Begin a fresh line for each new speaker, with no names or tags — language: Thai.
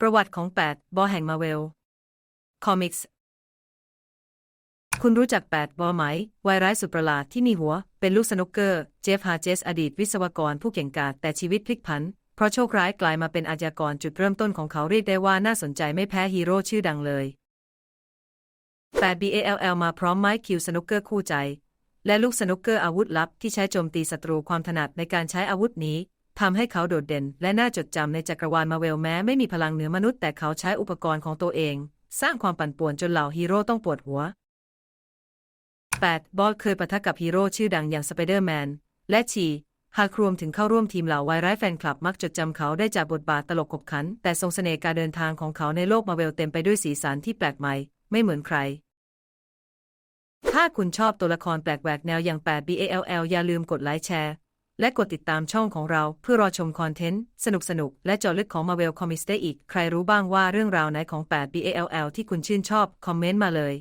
ประวัติของ 8 บอแห่งมาเวล คอมิกส์ คุณรู้จัก 8 บอไหม วายร้ายสุดประหลาดที่มีหัว เป็นลูกสนุกเกอร์ เจฟฮาเจส อดีตวิศวกรผู้เก่งกาจแต่ชีวิตพลิกผัน เพราะโชคร้ายกลายมาเป็นอาชญากรจุดเริ่มต้นของเขาเรียกได้ว่าน่าสนใจไม่แพ้ฮีโร่ชื่อดังเลย 8 BALL มาพร้อมไม้คิวสนุกเกอร์คู่ใจและลูกสนุกเกอร์อาวุธลับที่ใช้โจมตีศัตรูความถนัดในการใช้อาวุธนี้ ทำให้เขาโดดเด่น และน่าจดจำในจักรวาลมาเวลแม้ไม่มีพลังเหนือมนุษย์แต่เขาใช้อุปกรณ์ของตัวเอง สร้างความปั่นป่วนจนเหล่าฮีโร่ต้องปวดหัว 8. บอสเคยปะทะกับฮีโร่ชื่อดังอย่างสไปเดอร์แมนและชีหากรวมถึงเข้าร่วมทีมเหล่าวายร้ายแฟนคลับมักจดจำเขาได้จากบทบาทตลกขบขัน แต่ทรงเสน่ห์การเดินทางของเขาในโลกมาเวลเต็มไปด้วยสีสันที่แปลกใหม่ ไม่เหมือนใคร ถ้าคุณชอบตัวละครแปลกแหวกแนวอย่าง 8 BALL อย่าลืมกดไลค์แชร์ และกดติดตามช่องของเราเพื่อรอชมคอนเทนต์ สนุกสนุกและเจาะลึกของ Marvel Comics ได้อีก ใครรู้บ้างว่าเรื่องราวไหนของ 8 BALL ที่คุณชื่นชอบ คอมเมนต์มาเลย